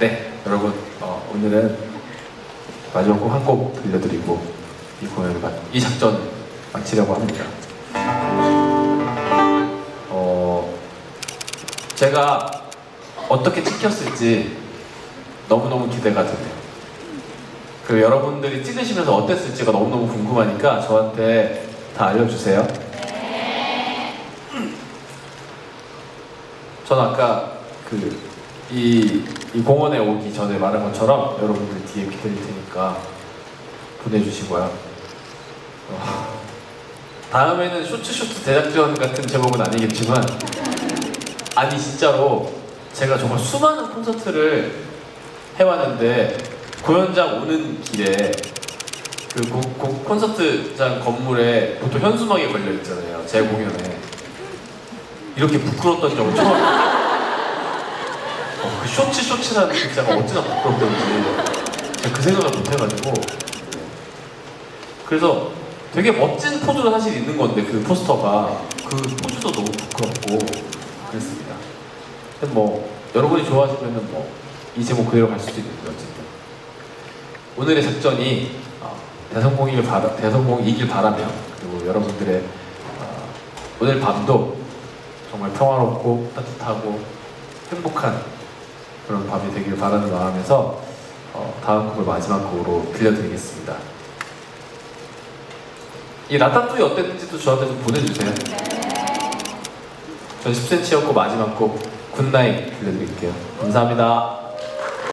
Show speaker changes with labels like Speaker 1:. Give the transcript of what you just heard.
Speaker 1: 네, 여러분 어, 오늘은 마지막 곡 한 곡 들려드리고 이 공연을 마, 이 작전 마치려고 합니다. 어, 제가 어떻게 찍혔을지 너무너무 기대가 되네요. 그 여러분들이 찍으시면서 어땠을지가 너무너무 궁금하니까 저한테 다 알려주세요. 전 아까 그 이 이 공원에 오기 전에 말한 것처럼 여러분들 뒤에 기다릴 테니까 보내주시고요. 어, 다음에는 쇼츠 쇼츠 대작전 같은 제목은 아니겠지만 아니 진짜로 제가 정말 수많은 콘서트를 해왔는데 공연장 오는 길에 그 고- 고- 콘서트장 건물에 보통 현수막이 걸려 있잖아요 제 공연에 이렇게 부끄러웠던 적은 처음 어, 그 쇼츠 쇼츠라는 글자가 어찌나 부끄럽던지 제가 그 생각을 못 해가지고. 그래서 되게 멋진 포즈가 사실 있는 건데 그 포스터가. 그 포즈도 너무 부끄럽고 그랬습니다. 뭐 여러분이 좋아하시면은 뭐이 제목 그대로 갈 수도 있는데 어쨌든. 오늘의 작전이 어, 대성공이길 바라 대성공이길 바라며 그리고 여러분들의 어, 오늘 밤도 정말 평화롭고 따뜻하고 행복한 그런 밤이 되길 바라는 마음에서 어, 다음 곡을 마지막 곡으로 들려드리겠습니다. 이 라따뚜이 어땠는지도 저한테 좀 보내주세요. 전 10cm였고 마지막 곡 굿나잇 들려드릴게요. 감사합니다.